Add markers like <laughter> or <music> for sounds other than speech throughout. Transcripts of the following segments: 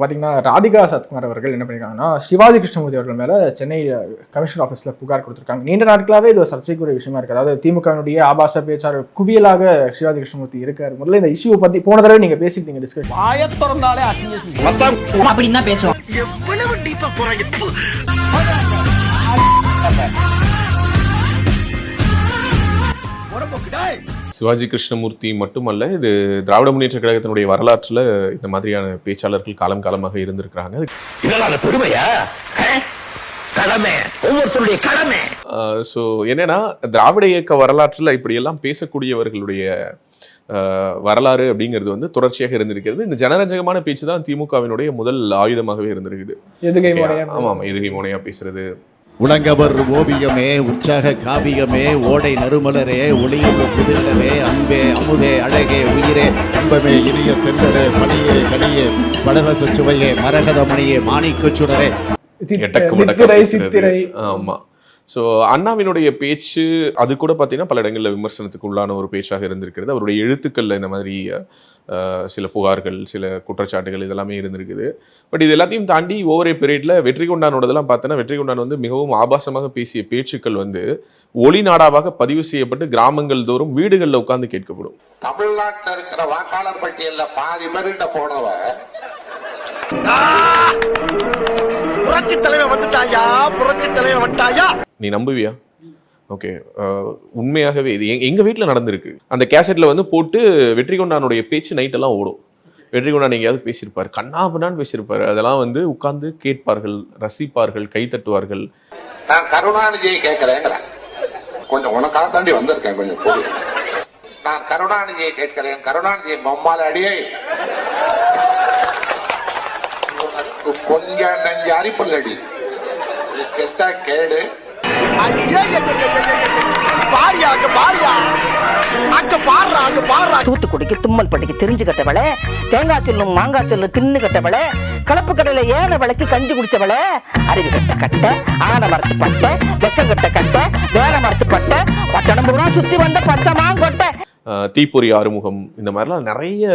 பார்த்தீங்கன்னா ராதிகா சத்குமார் அவர்கள் என்ன பண்ணியிருக்காங்கன்னா சிவாஜி கிருஷ்ணமூர்த்தி அவர்கள் மேலே சென்னை கமிஷனர் ஆஃபீஸில் புகார் கொடுத்துருக்காங்க. நீண்ட நாட்களாகவே இது ஒரு சர்ச்சைக்குரிய விஷயமா இருக்குது அதாவது திமுகவினுடைய ஆபாச பேச்சாளர் குவியலாக சிவாஜி கிருஷ்ணமூர்த்தி இருக்காரு. முதல்ல இந்த இஷ்யூவை பற்றி போன தடவை நீங்கள் பேசிட்டீங்க டிஸ்கஷன் அப்படின்னு தான் பேசுவோம். சிவாஜி கிருஷ்ணமூர்த்தி மட்டுமல்ல இது திராவிட முன்னேற்ற கழகத்தினுடைய வரலாற்றில் இந்த மாதிரியான பேச்சாளர்கள் காலம் காலமாக இருந்திருக்கிறாங்க. இதெல்லாம் பெருமையா? கடமை. ஒவ்வொருத்தருடைய கடமை. ஸோ என்னன்னா திராவிட இயக்க வரலாற்றில் இப்படியெல்லாம் பேசக்கூடியவர்களுடைய வரலாறு அப்படிங்கிறது வந்து தொடர்ச்சியாக இருந்திருக்கிறது. இந்த ஜனரஞ்சகமான பேச்சு தான் திமுகவினுடைய முதல் ஆயுதமாகவே இருந்திருக்குது. ஆமா ஆமா எதுகை மோனையா பேசுறது. உலங்கவர் ஓவியமே உற்சாக காவியமே ஓடை நறுமலரே ஒளியுள்ள புதிரிடமே அன்பே அமுதே அழகே உயிரே அன்பமே இனிய தென்றலே மணியே கனியே படரச சுவையே மரகத மணியே மாணிக்கச் சுடரே. ஆமா. ஸோ அண்ணாவினுடைய பேச்சு அது கூட பார்த்தீங்கன்னா பல இடங்களில் விமர்சனத்துக்கு உள்ளான ஒரு பேச்சாக இருந்திருக்கிறது. அவருடைய எழுத்துக்களில் இந்த மாதிரி சில புகார்கள் சில குற்றச்சாட்டுகள் இதெல்லாமே இருந்திருக்குது. பட் இது எல்லாத்தையும் தாண்டி ஓவரே பீரியடில் வெற்றி கொண்டானோடதெல்லாம் பார்த்தோன்னா வெற்றி கொண்டான் வந்து மிகவும் ஆபாசமாக பேசிய பேச்சுக்கள் வந்து ஒளி நாடாவாக பதிவு செய்யப்பட்டு கிராமங்கள் தோறும் வீடுகளில் உட்கார்ந்து கேட்கப்படும். தமிழ்நாட்டில் இருக்கிற வாக்காளர் பட்டியலில் பாதி பேர்கிட்ட போனவ புரட்சி தலைவர் வந்துட்டாயா? புரட்சி தலைவர் வந்துட்டாயா? நீ நம்புவியா? ஓகே உண்மையாகவே இது எங்க- எங்க வீட்டில் நடந்திருக்கு. அந்த கேசட்ல வந்து போட்டு வெற்றி கொண்டானுடைய பேச்சு நைட்டெல்லாம் ஓடும். வெற்றி கொண்டான் எங்கேயாவது பேசியிருப்பார். கண்ணாபண்ணான்னு பேசியிருப்பாரு. அதெல்லாம் வந்து உட்கார்ந்து கேட்பார்கள் ரசிப்பார்கள் கை தட்டுவார்கள். நான் கருணாநிதியை கேட்கிறேங்கிறேன் கொஞ்சம் உனக்காக தாண்டி வந்திருக்கேன் கொஞ்சம். நான் கருணாநிதியை கேட்கிறேன். கருணாநிதியை மம்மால அடியே. உனக்கு கொஞ்சம் நஞ்சு அரிப்பல் அடி இது கெட்ட கேடு தூத்துக்குடிக்கு தும்மல் பட்டிக்கு தெரிஞ்சு கட்டவளே தேங்காய் செல்லும் மாங்காய் செல்லும் தின்னு கட்டவளே கலப்பு கடையில ஏன விளக்கு கஞ்சி குடிச்சவளே அறிவு கட்ட கட்ட ஆன மரத்து பட்டை வெக்கம் கட்ட கட்ட வேற மரத்து பட்டை பட்டணம் பூரா சுத்தி வந்த பச்சை மாங்கொட்டை. தீப்பொறி ஆறுமுகம் இந்த மாதிரிலாம் நிறைய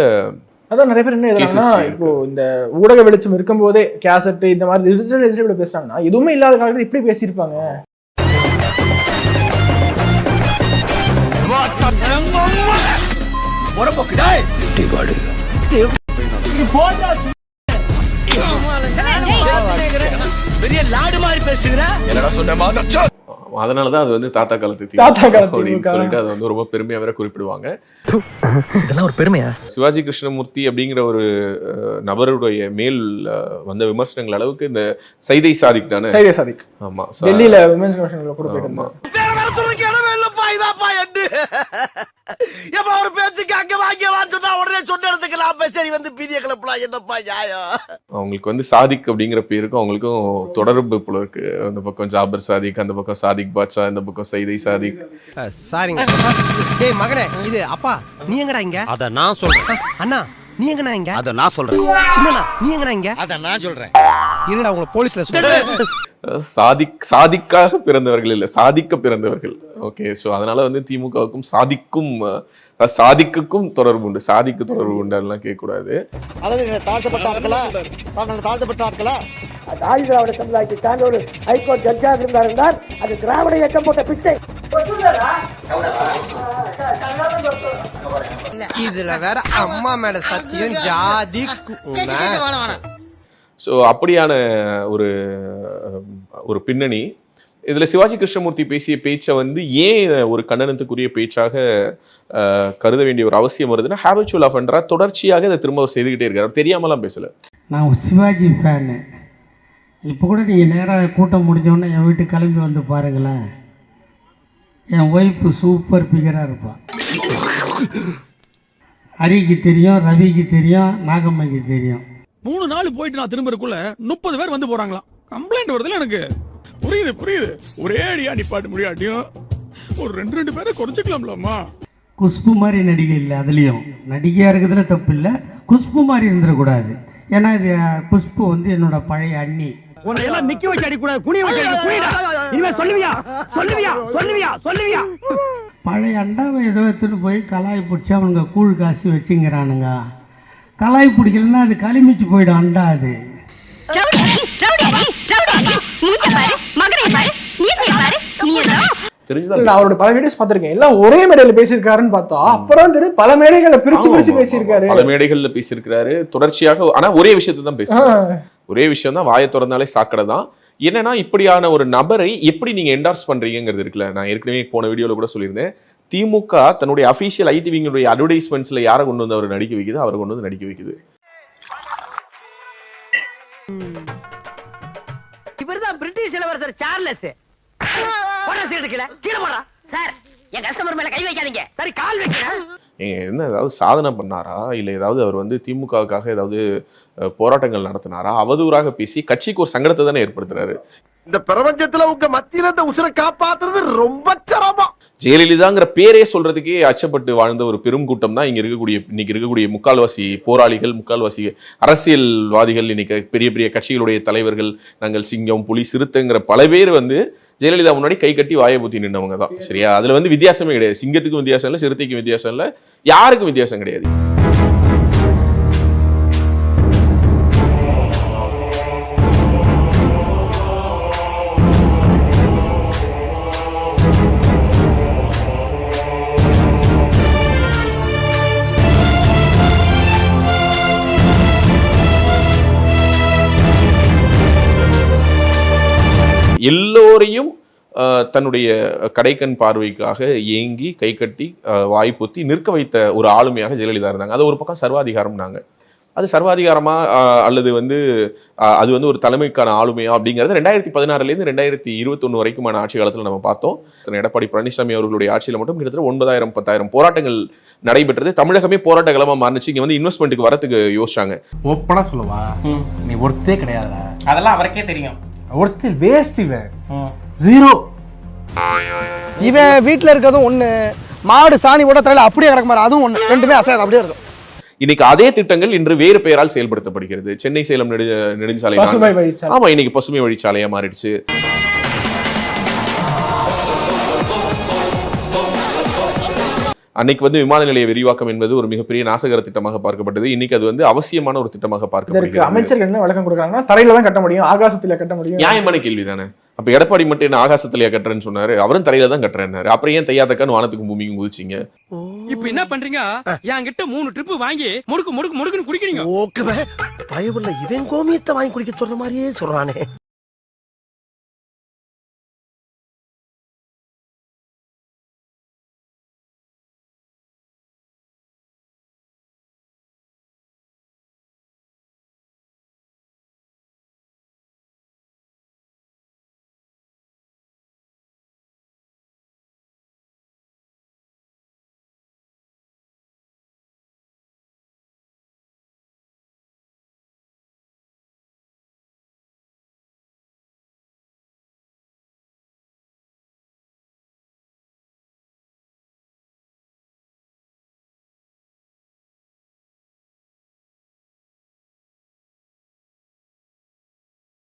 அதான் நிறைய பேர் என்ன எழுதுறாங்கன்னா. இப்போ இந்த ஊடக வெளிச்சம் இருக்கும்போதே கேசட் இந்த மாதிரி டிஜிட்டல் எதிரி பேசுறாங்கன்னா எதுவுமே இல்லாத காலத்துல இப்படி பேசியிருப்பாங்க. பெரிய லாடு மாதிரி பேசுகிற அதனால தான் அது வந்து தாத்தா காலத்து தாத்தா அப்படின்னு. சொல்லிட்டு அது வந்து ரொம்ப பெருமையாக வேற குறிப்பிடுவாங்க. இதெல்லாம் ஒரு பெருமையா? சிவாஜி கிருஷ்ணமூர்த்தி அப்படிங்கிற ஒரு நபருடைய மேல் வந்த விமர்சனங்கள் அளவுக்கு இந்த சைதை சாதிக் தானே? சைதே சாதிக். ஆமா டெல்லியில விமன்ஸ் கமிஷன்ல கூட போயிட்டு எப்ப ஒரு பேச்சுக்கு அங்க வாங்க சொன்னா உடனே சொன்ன இடத்துக்கு நான் சரி வந்து பீதிய கிளப்பலாம் என்னப்பா நியாயம்? அவங்களுக்கு வந்து சாதிக் அப்படிங்கிற பேருக்கும் அவங்களுக்கும் தொடர்பு போல இருக்கு. அந்த பக்கம் ஜாபர் சாதிக் அந்த பக்கம் சாதிக் பாட்ஷா இந்த பக்கம் சைதை சாதிக். சாரிங்க. டேய் மகனே இது அப்பா நீ எங்கடா இங்க? அத நான் சொல்றேன். அண்ணா நீ எங்கடா இங்க? அத நான் சொல்றேன். சின்னண்ணா நீ எங்கடா இங்க? அத நான் சொல்றேன். இருங்கடா உங்களை போலீஸ்ல <laughs> சாதிக் சாதிக்காக பிறந்தவர்கள் இல்ல சாதிக்க பிறந்தவர்கள். ஓகே ஸோ அதனால வந்து திமுகவுக்கும் சாதிக்கும் சாதிக்குக்கும் தொடர்பு உண்டு. சாதிக்கு தொடர்பு உண்டு அதெல்லாம் கேட்கக்கூடாது. அதாவது தாழ்த்தப்பட்ட ஆட்களா? தாங்கள் தாழ்த்தப்பட்ட ஆட்களா? ஆதி திராவிட சமுதாயத்தை சார்ந்த ஒரு ஹைகோர்ட் ஜட்ஜாக இருந்தார் என்றால் அது திராவிட இயக்கம் போட்ட பிச்சை. இதுல வேற அம்மா மேல சத்தியம் ஜாதி ஸோ அப்படியான ஒரு ஒரு பின்னணி. இதில் சிவாஜி கிருஷ்ணமூர்த்தி பேசிய பேச்சை வந்து ஏன் ஒரு கண்டனத்துக்குரிய பேச்சாக கருத வேண்டிய ஒரு அவசியம் வருதுன்னா ஹேபிச்சுவல் ஆஃபன்றா தொடர்ச்சியாக இதை திரும்ப அவர் செய்துக்கிட்டே இருக்காரு. அவர் தெரியாமலாம் பேசலை. நான் சிவாஜி ஃபேனு இப்போ கூட நீங்கள் நேராக கூட்டம் முடிஞ்சோடனே என் வீட்டுக்கு கிளம்பி வந்து பாருங்களேன். என் ஒய்ஃபு சூப்பர் பிகராக இருப்பாள் ஹரிக்கு தெரியும் ரவிக்கு தெரியும் நாகம்மைக்கு தெரியும். மூணு நாள் போயிட்டு நான் திரும்பறக்குள்ள முப்பது பேர் வந்து போறாங்களாம். கம்ப்ளைண்ட் வருதுல எனக்கு. புரியுது புரியுது. ஒரே அடியா நிப்பாட்ட முடியாட்டியும். ஒரு ரெண்டு ரெண்டு பேரை குறைச்சிக்கலாம்லம்மா குஷ்பு மாதிரி நடிகை இல்லை அதுலேயும். நடிகையாக இருக்கிறதுல தப்பு இல்லை. குஷ்பு மாதிரி இருந்துடக்கூடாது ஏன்னா இது குஷ்பு வந்து என்னோட பழைய அண்ணி. உன்னை எல்லாம் நிக்க வச்சு அடிக்கூடாது குனிய வச்சு இனிமே சொல்லுவியா? சொல்லுவியா? சொல்லுவியா? சொல்லுவியா? பழைய அண்டாவை ஏதோ எடுத்துட்டு போய் கலாய் பிடிச்சி அவனுங்க கூழ் காசி வச்சுங்கிறானுங்க. கலாய் பிடிக்கலன்னா அது களிமிச்சு போயிடும் அண்டா அது அவரோட பல வீடியோஸ் பார்த்திருக்கேன். எல்லாம் ஒரே மேடையில பேசியிருக்காருன்னு பார்த்தா அப்புறம் தெரியும் பல மேடைகளை பிரிச்சு பிரிச்சு பேசியிருக்காரு. பல மேடைகள்ல பேசியிருக்கிறாரு. தொடர்ச்சியாக ஆனா ஒரே விஷயத்தை தான் பேசுறாரு. ஒரே விஷயம் தான் வாயை திறந்தாலே சாக்கடை தான். என்னன்னா இப்படியான ஒரு நபரை எப்படி நீங்க என்டார்ஸ் பண்றீங்கிறது இருக்குல்ல. நான் ஏற்கனவே போன வீடியோல கூட சொல்லியிருந்தேன். திமுக தன்னுடைய அபிஷியல் ஐடி விங்களுடைய அட்வர்டைஸ்மெண்ட்ஸ்ல யாரை கொண்டு வந்து அவர் நடிக்க வைக்குது? அவரை கொண்டு வந்து நடிக்க வைக்குது. இவர்தான் பிரிட்டிஷ் இளவரசர் சார்லஸ் சார் என் கஸ்டமர் மேல கை வைக்காதீங்க. சரி கால் வைக்கிறேன். என்ன ஏதாவது சாதனை பண்ணாரா? இல்ல ஏதாவது அவர் வந்து திமுகவுக்காக ஏதாவது போராட்டங்கள் நடத்தினாரா? அவதூறாக பேசி கட்சிக்கு ஒரு சங்கடத்தை தானே ஏற்படுத்துறாரு. இந்த பிரபஞ்சத்துல உங்க மத்தியில இந்த உசுரை காப்பாத்துறது ரொம்ப சிரமம். ஜெயலலிதாங்கிற பேரே சொல்றதுக்கே அச்சப்பட்டு வாழ்ந்த ஒரு பெரும் கூட்டம் தான் இங்க இருக்கக்கூடிய இன்னைக்கு இருக்கக்கூடிய முக்கால்வாசி போராளிகள் முக்கால்வாசி அரசியல்வாதிகள் இன்னைக்கு பெரிய பெரிய கட்சிகளுடைய தலைவர்கள் நாங்கள் சிங்கம் புலி சிறுத்தைங்கிற பல பேர் வந்து ஜெயலலிதா முன்னாடி கை கட்டி வாயை பூத்தி நின்னவங்க தான். சரியா? அதுல வந்து வித்தியாசமே கிடையாது. சிங்கத்துக்கும் வித்தியாசம் இல்லை சிறுத்தைக்கும் வித்தியாசம் இல்லை யாருக்கும் வித்தியாசம் கிடையாது. அஹ், தன்னுடைய கடைக்கண் பார்வைக்காக ஏங்கி கை கட்டி அஹ், வாய் பொத்தி நிற்க வைத்த ஒரு ஆளுமையாக ஜெயலலிதா இருந்தாங்க. அது ஒரு பக்கம் சர்வாதிகாரம்னாங்க அது சர்வாதிகாரமா அல்லது வந்து அது வந்து ஒரு தலைமைக்கான ஆளுமையா அப்படிங்கிறது ரெண்டாயிரத்தி பதினாறுலேருந்து ரெண்டாயிரத்தி இருபத்தொன்று வரைக்குமான ஆட்சி காலத்தில் நம்ம பார்த்தோம். எடப்பாடி பழனிசாமி அவர்களுடைய ஆட்சியில் மட்டும் கிட்டத்தட்ட ஒன்பதாயிரம் பத்தாயிரம் போராட்டங்கள் நடைபெற்றது. தமிழகமே போராட்ட களமா மாறுச்சு இங்க வந்து இன்வெஸ்ட்மெண்ட்டுக்கு வரத்துக்கு யோசிச்சாங்க. ஓப்பனா சொல்லவா. நீ ஒருத்தே கிடையாதுடா. அதெல்லாம் அவருக்கே தெரியும். ஒருத்தர் வேஸ்ட் இவன். ஜீரோ இவன் வீட்டுல இருக்கிறதும் ஒண்ணு மாடு சாணி போட தலையில அப்படியே கிடக்க மாதிரி அதுவும் ஒண்ணு ரெண்டுமே அசையாது அப்படியே இருக்கும். இன்னைக்கு அதே திட்டங்கள் இன்று வேறு பெயரால் செயல்படுத்தப்படுகிறது. சென்னை சேலம் நெடு நெடுஞ்சாலை. ஆமா இன்னைக்கு பசுமை வழிச்சாலையா மாறிடுச்சு. அன்னைக்கு வந்து விமான நிலைய விரிவாக்கம் என்பது ஒரு மிகப்பெரிய நாசகர திட்டமாக பார்க்கப்பட்டது. இன்னைக்கு அது வந்து அவசியமான ஒரு திட்டமாக பார்க்கப்படுகிறது. அமைச்சர்கள் என்ன விளக்கம் கொடுக்குறாங்கன்னா தரையில தான் கட்ட முடியும் ஆகாசத்துல கட்ட முடியும். நியாயமான கேள்வி தானே அப்ப எடப்பாடி மட்டும் என்ன ஆகாசத்திலேயே கட்டுறேன்னு சொன்னாரு? அவரும் தரையில தான் கட்டுறேன்னாரு. அப்புறம் ஏன் தையாத்தக்கான்னு வானத்துக்கும் பூமிக்கும் குதிச்சிங்க? இப்ப என்ன பண்றீங்க? என்கிட்ட மூணு ட்ரிப் வாங்கி முடுக்கு முடுக்கு முடுக்குன்னு குடிக்கிறீங்க. ஓகே பயவுள்ள இவன் கோமியத்தை வாங்கி குடிக்க சொல்ற மாதிரியே சொல்றானே.